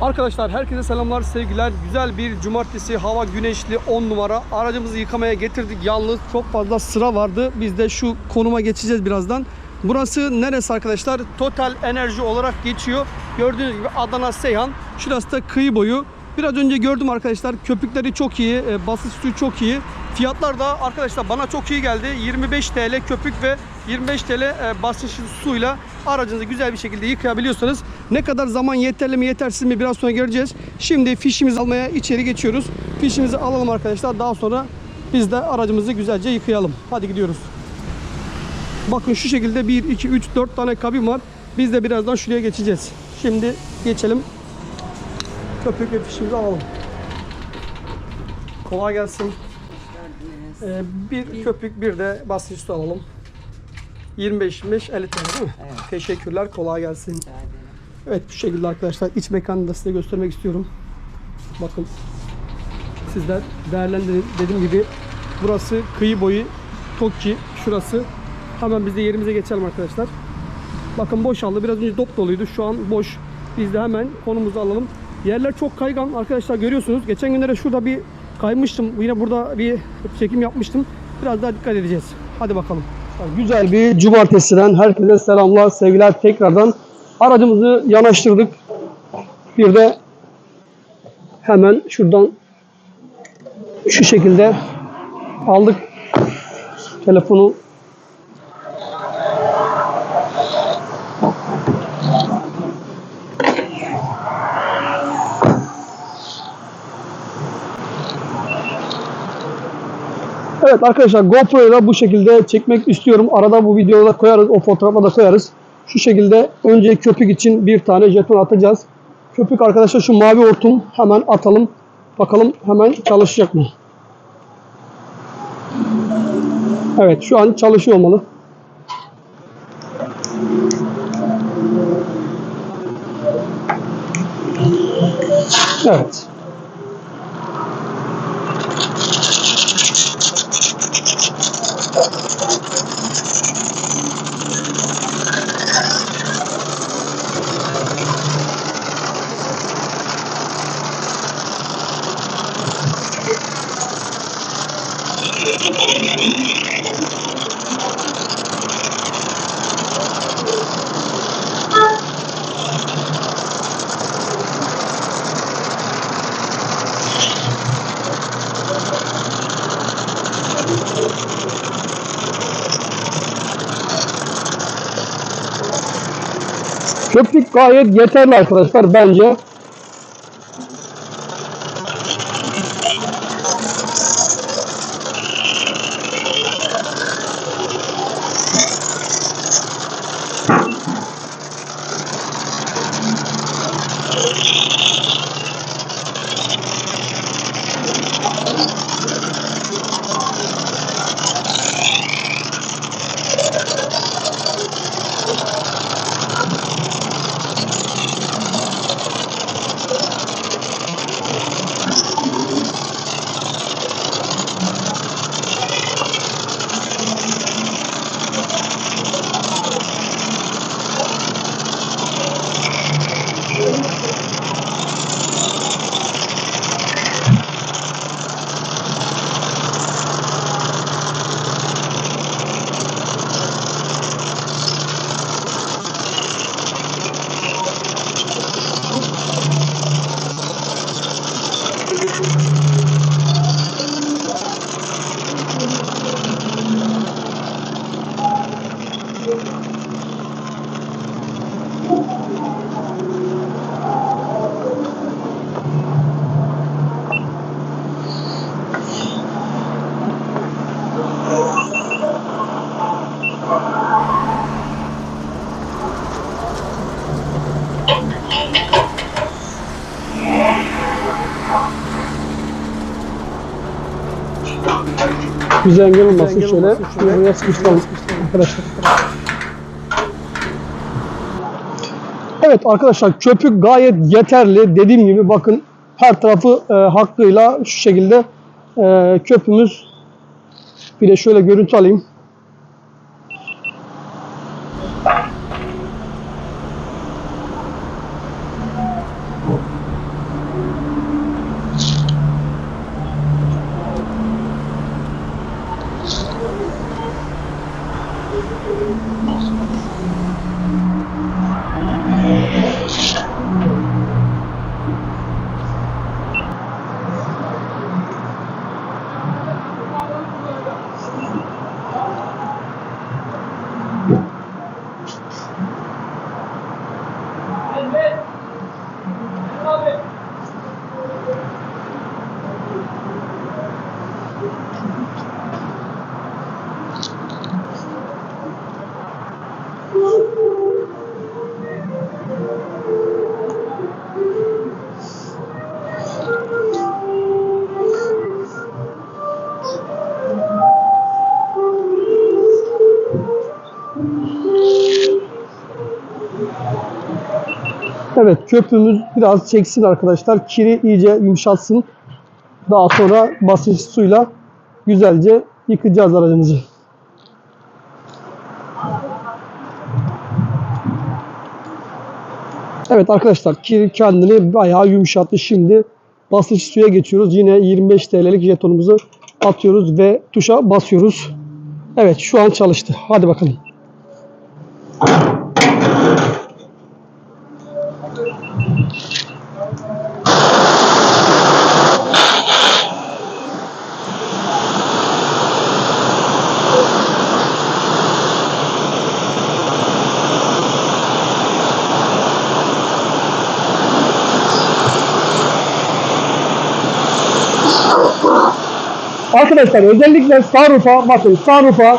Arkadaşlar herkese selamlar, sevgiler. Güzel bir cumartesi, hava güneşli 10 numara. Aracımızı yıkamaya getirdik. Yalnız çok fazla sıra vardı. Biz de şu konuma geçeceğiz birazdan. Burası neresi arkadaşlar? Total Enerji olarak geçiyor. Gördüğünüz gibi Adana Seyhan. Şurası da kıyı boyu. Biraz önce gördüm arkadaşlar. Köpükleri çok iyi, e, basınç suyu çok iyi. Fiyatlar da arkadaşlar bana çok iyi geldi. 25 TL köpük ve 25 TL e, basınçlı suyla aracınızı güzel bir şekilde yıkayabiliyorsanız ne kadar zaman yeterli mi yetersiz mi biraz sonra göreceğiz. Şimdi fişimizi almaya içeri geçiyoruz. Fişimizi alalım arkadaşlar. Daha sonra biz de aracımızı güzelce yıkayalım. Hadi gidiyoruz. Bakın şu şekilde 1, 2, 3, 4 tane kabin var. Biz de birazdan şuraya geçeceğiz. Şimdi geçelim. Köpük ve fişimizi alalım. Kolay gelsin. Ee, bir köpük bir de basınç su alalım. 25 25 50 TL değil mi? Evet. Teşekkürler. Kolay gelsin. Rica ederim. Evet bu şekilde arkadaşlar iç mekanını da size göstermek istiyorum. Bakın sizler değerlendirin. Dediğim gibi burası kıyı boyu Toki şurası. Hemen biz de yerimize geçelim arkadaşlar. Bakın boşaldı. Biraz önce dop doluydu. Şu an boş. Biz de hemen konumuzu alalım. Yerler çok kaygan arkadaşlar görüyorsunuz. Geçen günlere şurada bir kaymıştım. Yine burada bir çekim yapmıştım. Biraz daha dikkat edeceğiz. Hadi bakalım. Güzel bir cumartesiden herkese selamlar, sevgiler tekrardan. Aracımızı yanaştırdık. Bir de hemen şuradan şu şekilde aldık telefonu Evet arkadaşlar GoPro'yu da bu şekilde çekmek istiyorum. Arada bu videoda koyarız, o fotoğrafa da koyarız. Şu şekilde önce köpük için bir tane jeton atacağız. Köpük arkadaşlar şu mavi hortum hemen atalım. Bakalım hemen çalışacak mı? Evet şu an çalışıyor olmalı. Evet. Köpük gayet yeterli arkadaşlar bence. Bize engel olmasın şöyle. Buraya sıkıştıralım arkadaşlar. Evet arkadaşlar köpük gayet yeterli. Dediğim gibi bakın her tarafı e, hakkıyla şu şekilde e, köpümüz bir de şöyle görüntü alayım. Evet köpüğümüz biraz çeksin arkadaşlar. Kiri iyice yumuşatsın. Daha sonra basınç suyla güzelce yıkayacağız aracımızı. Evet arkadaşlar kir kendini bayağı yumuşattı. Şimdi basınç suya geçiyoruz. Yine 25 TL'lik jetonumuzu atıyoruz ve tuşa basıyoruz. Evet şu an çalıştı. Hadi bakalım. Arkadaşlar özellikle sunroof'a bakın sunroof'a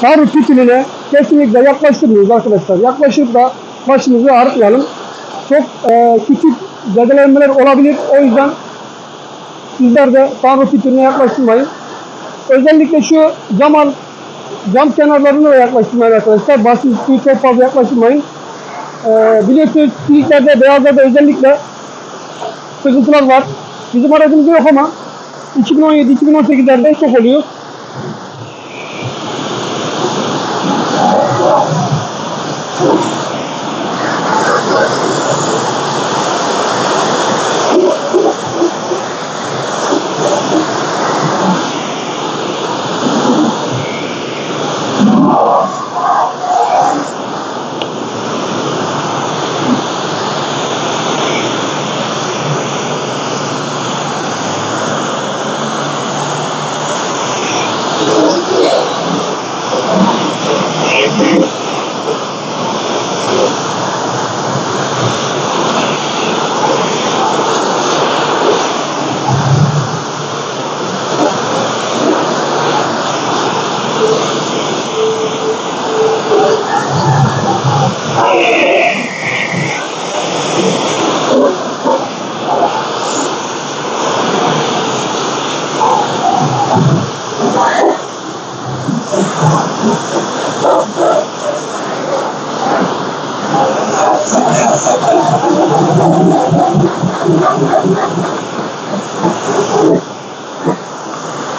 sunroof tütününe kesinlikle yaklaştırmıyoruz arkadaşlar. Yaklaşıp da başımızı ağrıtmayalım. Çok e, küçük zedelenmeler olabilir. O yüzden sizler de sunroof tütününe yaklaştırmayın. Özellikle şu cam, al- cam kenarlarına da yaklaştırmayın arkadaşlar. Basınç suyu çok fazla yaklaştırmayın. E, biliyorsunuz siliklerde, beyazlarda özellikle sıkıntılar var. Bizim aracımızda yok ama 2017-2018'lerde çok oluyor.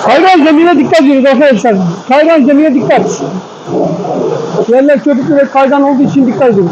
Kaygan zemine dikkat ediyoruz arkadaşlar. Kaygan zemine dikkat. Yerler köpüklü ve kaygan olduğu için dikkat ediyoruz.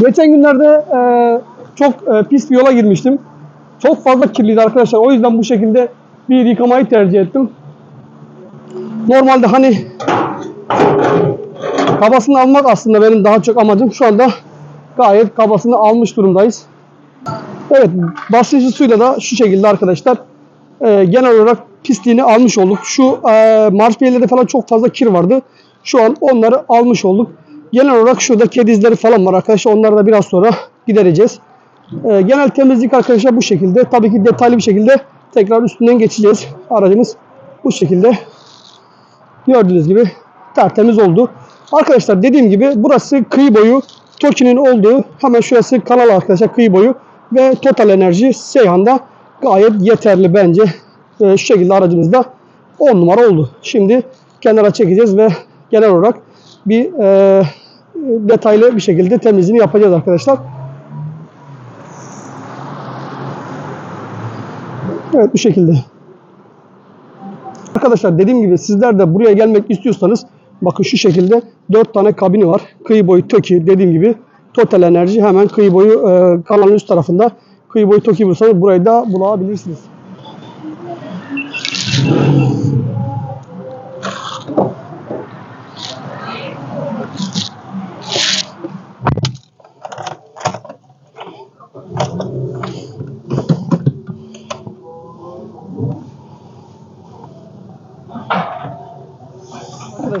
Geçen günlerde e, çok e, pis bir yola girmiştim. Çok fazla kirliydi arkadaşlar. O yüzden bu şekilde bir yıkamayı tercih ettim. Normalde hani kabasını almak aslında benim daha çok amacım. Şu anda gayet kabasını almış durumdayız. Evet, basıncı suyla da şu şekilde arkadaşlar e, genel olarak pisliğini almış olduk. Şu e, marshmallow'de falan çok fazla kir vardı. Şu an onları almış olduk. Genel olarak şurada kedi izleri falan var arkadaşlar. Onları da biraz sonra gidereceğiz. E, genel temizlik arkadaşlar bu şekilde. Tabii ki detaylı bir şekilde tekrar üstünden geçeceğiz. Aracımız bu şekilde. Gördüğünüz gibi tertemiz oldu. Arkadaşlar dediğim gibi burası kıyı boyu Toki'nin olduğu hemen şurası kanal arkadaşlar kıyı boyu ve Total Enerji Seyhan'da gayet yeterli bence. Ee, şu şekilde aracımızda 10 numara oldu. Şimdi kenara çekeceğiz ve genel olarak bir e, detaylı bir şekilde temizliğini yapacağız arkadaşlar. Evet bu şekilde. Arkadaşlar dediğim gibi sizler de buraya gelmek istiyorsanız bakın şu şekilde 4 tane kabini var. Kıyı boyu TÖKİ dediğim gibi Total Enerji hemen kıyı boyu e, kanalın üst tarafında kıyı boyu Toki bulursanız burayı da bulabilirsiniz.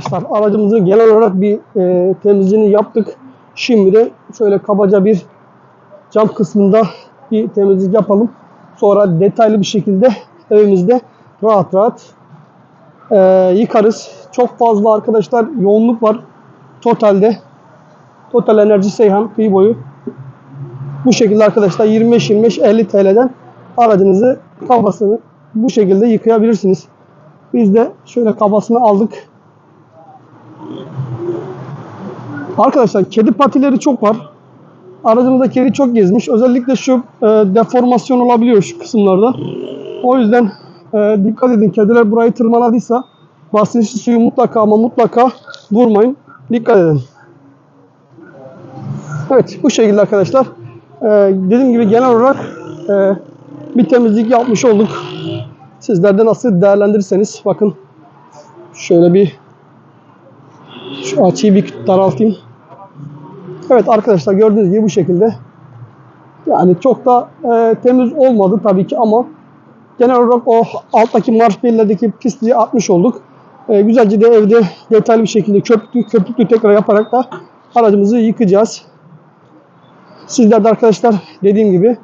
Arkadaşlar aracımızın genel olarak bir e, temizliğini yaptık. Şimdi de şöyle kabaca bir cam kısmında bir temizlik yapalım. Sonra detaylı bir şekilde evimizde rahat rahat e, yıkarız. Çok fazla arkadaşlar yoğunluk var totalde. Total Enerji Seyhan kıyı boyu. Bu şekilde arkadaşlar 25-25-50 TL'den aracınızı kabasını bu şekilde yıkayabilirsiniz. Biz de şöyle kabasını aldık. Arkadaşlar kedi patileri çok var. Aracımızda kedi çok gezmiş. Özellikle şu e, deformasyon olabiliyor şu kısımlarda. O yüzden e, dikkat edin. Kediler burayı tırmaladıysa basınçlı suyu mutlaka ama mutlaka vurmayın. Dikkat edin. Evet bu şekilde arkadaşlar. E, dediğim gibi genel olarak e, bir temizlik yapmış olduk. Sizler de nasıl değerlendirirseniz bakın şöyle bir şu açıyı bir daraltayım. Evet arkadaşlar gördüğünüz gibi bu şekilde. Yani çok da e, temiz olmadı tabii ki ama genel olarak o alttaki marshmallow'daki pisliği atmış olduk. E, güzelce de evde detaylı bir şekilde köpüklü, köpüklü tekrar yaparak da aracımızı yıkayacağız. Sizler de arkadaşlar dediğim gibi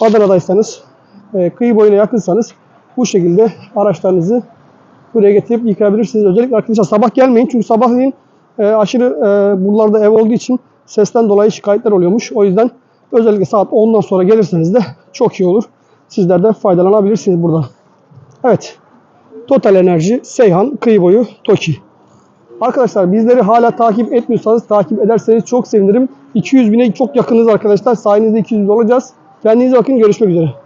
Adana'daysanız, e, kıyı boyuna yakınsanız bu şekilde araçlarınızı buraya getirip yıkayabilirsiniz. Özellikle arkadaşlar sabah gelmeyin çünkü sabahleyin e, aşırı e, buralarda ev olduğu için sesten dolayı şikayetler oluyormuş. O yüzden özellikle saat 10'dan sonra gelirseniz de çok iyi olur. Sizler de faydalanabilirsiniz burada. Evet. Total Enerji, Seyhan, Kıyı Boyu, Toki. Arkadaşlar bizleri hala takip etmiyorsanız takip ederseniz çok sevinirim. 200 bine çok yakınız arkadaşlar. Sayenizde 200 olacağız. Kendinize bakın. Görüşmek üzere.